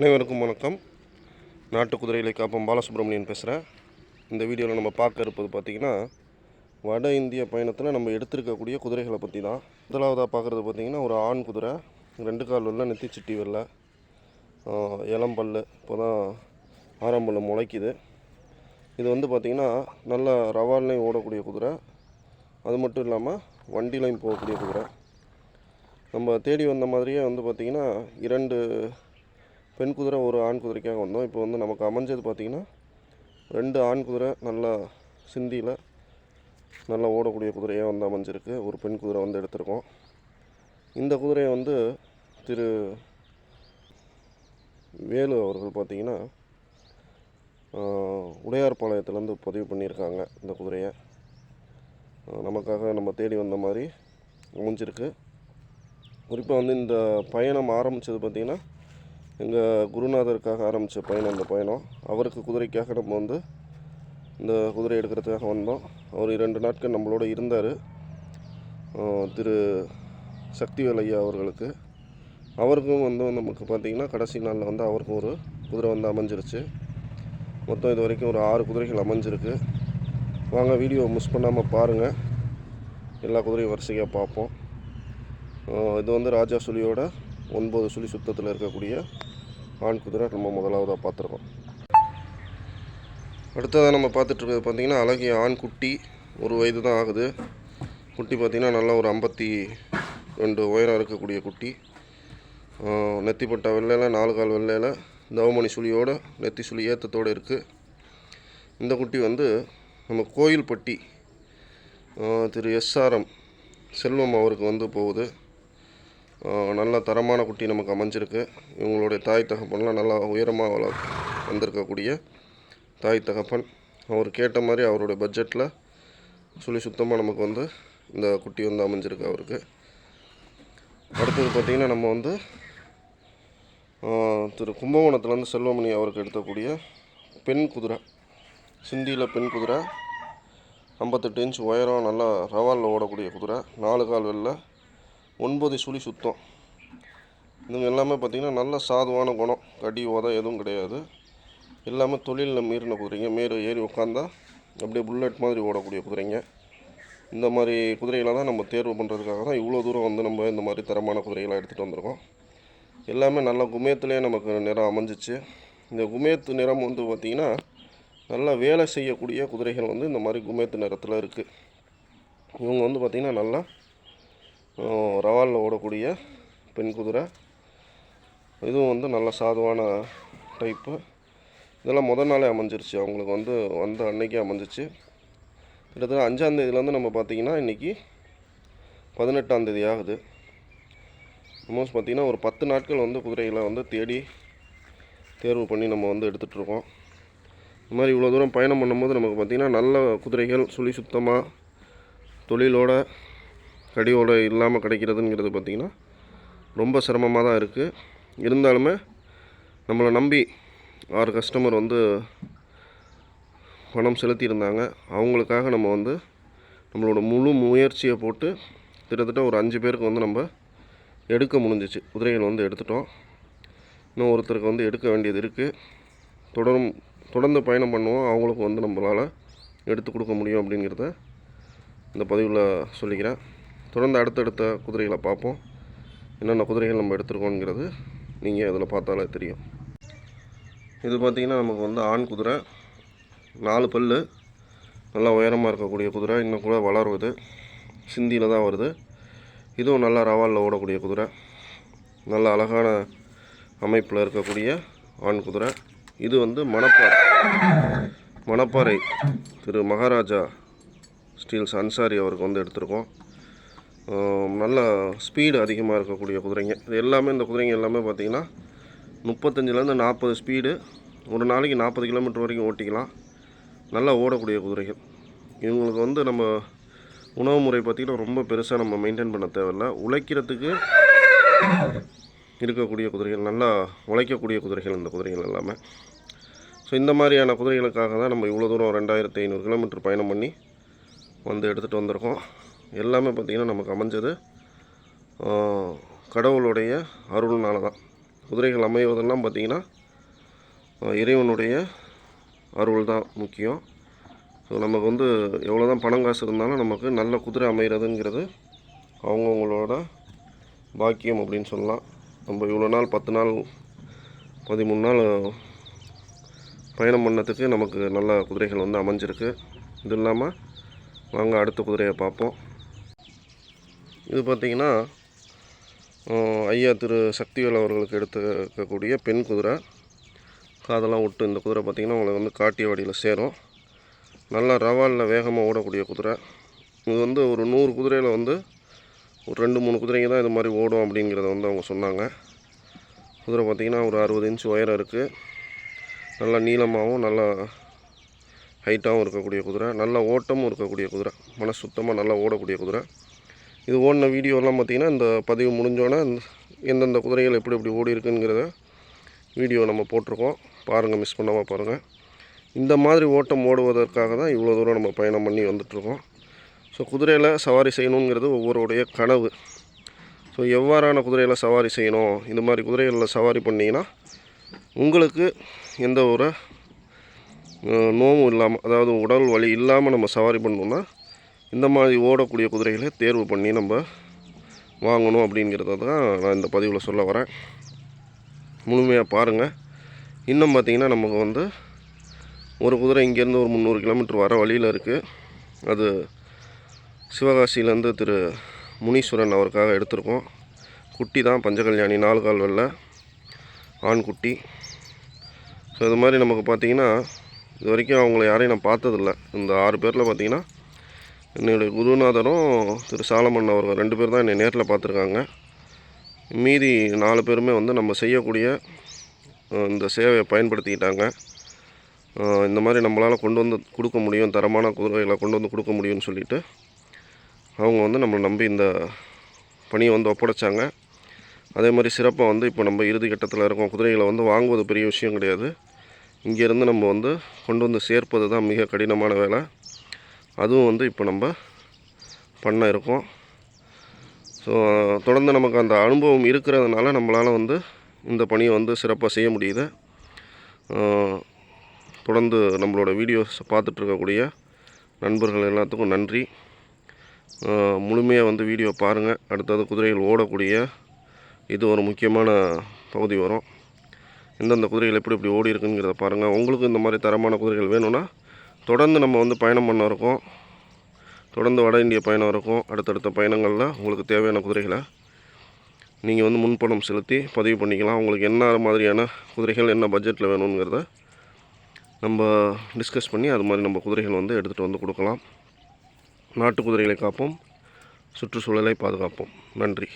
அனைவருக்கும் வணக்கம். நாட்டு குதிரைகளை காப்போம். பாலசுப்ரமணியன் பேசுகிறேன் இந்த வீடியோவில் நம்ம பார்க்க இருப்பது பார்த்திங்கன்னா வட இந்திய பயணத்தில் நம்ம எடுத்திருக்கக்கூடிய குதிரைகளை பற்றி தான் முதலாவதாக பார்க்குறது பார்த்திங்கன்னா ஒரு ஆண் குதிரை ரெண்டு கால் உள்ள நெத்தி சிட்டி வெள்ளை ஆஹ், இப்போ தான் ஆரம்பல் முளைக்குது. இது வந்து பார்த்திங்கன்னா நல்ல ரவால்லையும் ஓடக்கூடிய குதிரை. அது மட்டும் இல்லாமல் வண்டிலையும் போகக்கூடிய குதிரை. நம்ம தேடி வந்த மாதிரியே வந்து பார்த்திங்கன்னா இரண்டு பெண் குதிரை ஒரு ஆண் குதிரைக்காக வந்தோம். இப்போ வந்து நமக்கு அமைஞ்சது பார்த்திங்கன்னா ரெண்டு ஆண் குதிரை நல்லா சிந்தியில் நல்லா ஓடக்கூடிய குதிரையாக வந்து அமைஞ்சிருக்கு. ஒரு பெண் குதிரை வந்து எடுத்திருக்கோம். இந்த குதிரையை வந்து திரு வேலு அவர்கள் பார்த்திங்கன்னா உடையார்பாளையத்துலேருந்து பதிவு பண்ணியிருக்காங்க இந்த குதிரையை. நமக்காக நம்ம தேடி வந்த மாதிரி அமைஞ்சிருக்கு. குறிப்பாக வந்து இந்த பயணம் ஆரம்பித்தது பார்த்திங்கன்னா எங்கள் குருநாதருக்காக ஆரம்பித்த பயணம் அந்த பயணம். அவருக்கு குதிரைக்காக நம்ம வந்து இந்த குதிரை எடுக்கிறதுக்காக வந்தோம். அவர் இரண்டு நாட்கள் நம்மளோட இருந்தார். திரு சக்திவேல் ஐயா அவர்களுக்கு. அவருக்கும் வந்து நமக்கு பார்த்திங்கன்னா கடைசி நாளில் வந்து அவருக்கும் ஒரு குதிரை வந்து அமைஞ்சிருச்சு. மொத்தம் இது வரைக்கும் ஒரு ஆறு குதிரைகள் அமைஞ்சிருக்கு. வாங்க வீடியோ மிஸ் பண்ணாமல் பாருங்கள் எல்லா குதிரையும் வரிசையாக பார்ப்போம். இது வந்து ராஜா சுழியோட ஒன்பது சுழி சுத்தத்தில் இருக்கக்கூடிய ஆண் குதிரை நம்ம முதலாவதாக பார்த்துருக்கோம். அடுத்ததாக நம்ம பார்த்துட்ருக்கிறது பார்த்திங்கன்னா அழகிய ஆண் குட்டி ஒரு வயது தான் ஆகுது. குட்டி பார்த்திங்கன்னா நல்லா ஒரு ஐம்பத்தி ரெண்டு உயரம் இருக்கக்கூடிய குட்டி. நெத்திப்பட்ட வெள்ளையில் நாலு கால் வெள்ளையில் தவமணி சுழியோட நெத்தி சுழி ஏத்தத்தோடு இருக்குது இந்த குட்டி வந்து நம்ம கோயில்பட்டி திரு எஸ்ஆர்எம் செல்வம் அவருக்கு வந்து போகுது. நல்ல தரமான குட்டி நமக்கு அமைஞ்சிருக்கு. இவங்களுடைய தாய் தகப்பன்லாம் நல்லா உயரமாக வள வந்திருக்கக்கூடிய தாய் தகப்பன். அவர் கேட்ட மாதிரி அவருடைய பட்ஜெட்டில் சொல்லி சுத்தமாக நமக்கு வந்து இந்த குட்டி வந்து அமைஞ்சிருக்கு அவருக்கு. அடுத்தது பார்த்திங்கன்னா நம்ம வந்து திரு கும்பகோணத்துலேருந்து செல்வமணி அவருக்கு எடுத்தக்கூடிய பெண் குதிரை. சிந்தியில் பெண் குதிரை. ஐம்பத்தெட்டு இன்ச் உயரம் நல்லா ரவாலில் ஓடக்கூடிய குதிரை. நாலு கால் வெளில ஒன்பது சுழி சுத்தம். இதுங்க எல்லாமே பார்த்திங்கன்னா நல்ல சாதுவான குணம். கடி ஓதம் எதுவும் கிடையாது. எல்லாமே தொழிலில் மீறின குதிரைங்க. மேலே ஏறி உட்காந்தா அப்படியே புல்லட் மாதிரி ஓடக்கூடிய குதிரைங்க. இந்த மாதிரி குதிரைகளை தான் நம்ம தேர்வு பண்ணுறதுக்காக தான் இவ்வளோ தூரம் வந்து நம்ம இந்த மாதிரி தரமான குதிரைகளை எடுத்துகிட்டு வந்திருக்கோம். எல்லாமே நல்ல குமேத்துலேயே நமக்கு நிறம் அமைஞ்சிச்சு. இந்த குமேத்து நிறம் வந்து பார்த்திங்கன்னா நல்லா வேலை செய்யக்கூடிய குதிரைகள் வந்து இந்த மாதிரி குமேத்து நிறத்தில் இருக்குது இவங்க வந்து பார்த்திங்கன்னா நல்லா ரவாலில் ஓடக்கூடிய பெண் குதிரை. இதுவும் வந்து நல்ல சாதுவான டைப்பு இதெல்லாம் முதல் நாளே அமைஞ்சிருச்சு. அவங்களுக்கு வந்து வந்த அன்னைக்கே அமைஞ்சிச்சு. கிட்டத்தட்ட அஞ்சாந்தேதியிலேருந்து நம்ம பார்த்திங்கன்னா இன்றைக்கி பதினெட்டாந்தேதி ஆகுது. ஆல்மோஸ்ட் பார்த்திங்கன்னா ஒரு பத்து நாட்கள் வந்து குதிரைகளை வந்து தேடி தேர்வு பண்ணி நம்ம வந்து எடுத்துகிட்ருக்கோம் இந்த மாதிரி இவ்வளோ தூரம் பயணம் பண்ணும்போது நமக்கு பார்த்திங்கன்னா நல்ல குதிரைகள் சுழி சுத்தமாக தொழிலோட கடியோட இல்லாமல் கிடைக்கிறதுங்கிறது பார்த்திங்கன்னா ரொம்ப சிரமமாக தான் இருக்குது. இருந்தாலுமே நம்மளை நம்பி ஆறு கஸ்டமர் வந்து பணம் செலுத்தியிருந்தாங்க. அவங்களுக்காக நம்ம வந்து நம்மளோட முழு முயற்சியை போட்டு கிட்டத்தட்ட ஒரு அஞ்சு பேருக்கு வந்து நம்ம எடுக்க முடிஞ்சிச்சு. குதிரைகள் வந்து எடுத்துட்டோம். இன்னும் ஒருத்தருக்கு வந்து எடுக்க வேண்டியது இருக்குது. தொடரும் தொடர்ந்து பயணம் பண்ணுவோம். அவங்களுக்கும் வந்து நம்மளால் எடுத்து கொடுக்க முடியும் அப்படிங்கிறத இந்த பதிவில் சொல்லிக்கிறேன். தொடர்ந்து அடுத்தடுத்த குதிரைகளை பார்ப்போம். என்னென்ன குதிரைகள் நம்ம எடுத்துருக்கோங்கிறது நீங்கள் இதில் பார்த்தாலே தெரியும். இது பார்த்திங்கன்னா நமக்கு வந்து ஆண் குதிரை நாலு பல்லு நல்லா உயரமாக இருக்கக்கூடிய குதிரை இன்னும் கூட வளருவது சிந்தியில் தான் வருது. இதுவும் நல்லா ரவாலில் ஓடக்கூடிய குதிரை. நல்ல அழகான அமைப்பில் இருக்கக்கூடிய ஆண் குதிரை. இது வந்து மணப்பாறை. மணப்பாறை திரு மகாராஜா ஸ்டீல்ஸ் அன்சாரி அவருக்கு வந்து எடுத்திருக்கோம். நல்ல ஸ்பீடு அதிகமாக இருக்கக்கூடிய குதிரைங்க. இது எல்லாமே இந்த குதிரைங்க எல்லாமே பார்த்திங்கன்னா முப்பத்தஞ்சிலேருந்து நாற்பது ஸ்பீடு ஒரு நாளைக்கு நாற்பது கிலோமீட்டர் வரைக்கும் ஓட்டிக்கலாம். நல்லா ஓடக்கூடிய குதிரைகள். இவங்களுக்கு வந்து நம்ம உணவு முறை பார்த்திங்கன்னா ரொம்ப பெருசாக நம்ம மெயின்டைன் பண்ண தேவையில்ல. உழைக்கிறதுக்கு இருக்கக்கூடிய குதிரைகள் நல்லா உழைக்கக்கூடிய குதிரைகள் இந்த குதிரைகள் எல்லாமே. ஸோ இந்த மாதிரியான குதிரைகளுக்காக தான் நம்ம இவ்வளோ தூரம் ரெண்டாயிரத்தி ஐநூறு கிலோமீட்டர் பயணம் பண்ணி வந்து எடுத்துகிட்டு வந்திருக்கோம். எல்லாமே பார்த்திங்கன்னா நமக்கு அமைஞ்சது. கடவுளுடைய அருள்னால தான் குதிரைகள் அமைவதெல்லாம் பார்த்திங்கன்னா இறைவனுடைய அருள் தான் முக்கியம். ஸோ நமக்கு வந்து எவ்வளோ தான் பணம் காசு இருந்தாலும் நமக்கு நல்ல குதிரை அமைகிறதுங்கிறது அவங்கவுங்களோட பாக்கியம் அப்படின்னு சொல்லலாம். நம்ம இவ்வளோ நாள் பத்து நாள் பதிமூணு நாள் பயணம் பண்ணதுக்கு நமக்கு நல்ல குதிரைகள் வந்து அமைஞ்சிருக்கு. இது இல்லாமல் வாங்க அடுத்த குதிரையை பார்ப்போம். இது பார்த்திங்கன்னா ஐயா திரு சக்திவேல் அவர்களுக்கு எடுத்துக்கக்கூடிய பெண் குதிரை. காதெல்லாம் விட்டு இந்த குதிரை பார்த்திங்கன்னா உங்களுக்கு வந்து காட்டிய வடியில் சேரும். நல்லா ரவாலில் வேகமாக ஓடக்கூடிய குதிரை. இது வந்து ஒரு நூறு குதிரையில் வந்து ஒரு ரெண்டு மூணு குதிரைங்க தான் இது மாதிரி ஓடும் அப்படிங்கிறத வந்து அவங்க சொன்னாங்க. குதிரை பார்த்திங்கன்னா ஒரு அறுபது இன்ச் உயரம் இருக்குது நல்லா நீளமாகவும் நல்லா ஹைட்டாகவும் இருக்கக்கூடிய குதிரை. நல்ல ஓட்டமும் இருக்கக்கூடிய குதிரை. மன சுத்தமாக நல்லா ஓடக்கூடிய குதிரை. இது ஓடின வீடியோலாம் பார்த்திங்கன்னா இந்த பதிவு முடிஞ்சோன்னே இந்த- எந்தெந்த குதிரைகள் எப்படி எப்படி ஓடி இருக்குங்கிறத வீடியோ நம்ம போட்டிருக்கோம். பாருங்கள் மிஸ் பண்ணாமல் பாருங்கள் இந்த மாதிரி ஓட்டம் ஓடுவதற்காக தான் இவ்வளோ தூரம் நம்ம பயணம் பண்ணி வந்துட்ருக்கோம் ஸோ குதிரையில் சவாரி செய்யணுங்கிறது ஒவ்வொருடைய கனவு. ஸோ எவ்வாறான குதிரையில் சவாரி செய்யணும்? இந்த மாதிரி குதிரைகளில் சவாரி பண்ணிங்கன்னா உங்களுக்கு எந்த ஒரு நோவும் இல்லாமல் அதாவது உடல் வலி இல்லாமல் நம்ம சவாரி பண்ணோம்னா இந்த மாதிரி ஓடக்கூடிய குதிரைகளை தேர்வு பண்ணி நம்ம வாங்கணும் அப்படிங்கிறத தான் நான் இந்த பதிவில் சொல்ல வரேன். முழுமையாக பாருங்கள் இன்னும் பார்த்திங்கன்னா நமக்கு வந்து ஒரு குதிரை இங்கேருந்து ஒரு முந்நூறு கிலோமீட்டர் வர வழியில் இருக்குது அது சிவகாசியிலேருந்து திரு முனீஸ்வரன் அவருக்காக எடுத்திருக்கோம். குட்டி தான் பஞ்சகல்யாணி நாலு கால் வெள்ளை ஆண் குட்டி. ஸோ இது மாதிரி நமக்கு பார்த்திங்கன்னா இது வரைக்கும் அவங்கள யாரையும் நான் பார்த்ததில்ல. இந்த ஆறு பேரில் பார்த்திங்கன்னா என்னுடைய குருநாதரும் திரு சாலமன் அவர்கள் ரெண்டு பேர் தான் என்னை நேரில் பார்த்துருக்காங்க. மீதி நாலு பேருமே வந்து நம்ம செய்யக்கூடிய இந்த சேவையை பயன்படுத்திக்கிட்டாங்க. இந்த மாதிரி நம்மளால் கொண்டு வந்து கொடுக்க முடியும் தரமான குதிரைகளை கொண்டு வந்து கொடுக்க முடியும்னு சொல்லிட்டு அவங்க வந்து நம்மளை நம்பி இந்த பணியை வந்து ஒப்படைச்சாங்க. அதே மாதிரி சிறப்பாக வந்து இப்போ நம்ம இறுதி கட்டத்தில் இருக்கோம். குதிரைகளை வந்து வாங்குவது பெரிய விஷயம் கிடையாது. இங்கேருந்து நம்ம வந்து கொண்டு வந்து சேர்ப்பது தான் மிக கடினமான வேலை. அதுவும் வந்து இப்போ நம்ம பண்ண இருக்கோம். ஸோ தொடர்ந்து நமக்கு அந்த அனுபவம் இருக்கிறதுனால நம்மளால் வந்து இந்த பணியை வந்து சிறப்பாக செய்ய முடியுது. தொடர்ந்து நம்மளோட வீடியோஸ் பார்த்துட்ருக்கக்கூடிய நண்பர்கள் எல்லாத்துக்கும் நன்றி. முழுமையாக வந்து வீடியோ பாருங்கள் அடுத்தது குதிரைகள் ஓடக்கூடிய இது ஒரு முக்கியமான பகுதி வரும். எந்தெந்த குதிரைகள் எப்படி எப்படி ஓடி இருக்குங்கிறத பாருங்கள் உங்களுக்கு இந்த மாதிரி தரமான குதிரைகள் வேணும்னா தொடர்ந்து நம்ம வந்து பயணம் பண்ண இருக்கோம். தொடர்ந்து வட இந்திய பயணம் இருக்கும். அடுத்தடுத்த பயணங்களில் உங்களுக்கு தேவையான குதிரைகளை நீங்கள் வந்து முன்பணம் செலுத்தி பதிவு பண்ணிக்கலாம். உங்களுக்கு என்ன மாதிரியான குதிரைகள் என்ன பட்ஜெட்டில் வேணுங்கிறத நம்ம டிஸ்கஸ் பண்ணி அது மாதிரி நம்ம குதிரைகள் வந்து எடுத்துகிட்டு வந்து கொடுக்கலாம். நாட்டு குதிரைகளை காப்போம். சுற்றுச்சூழலை பாதுகாப்போம். நன்றி.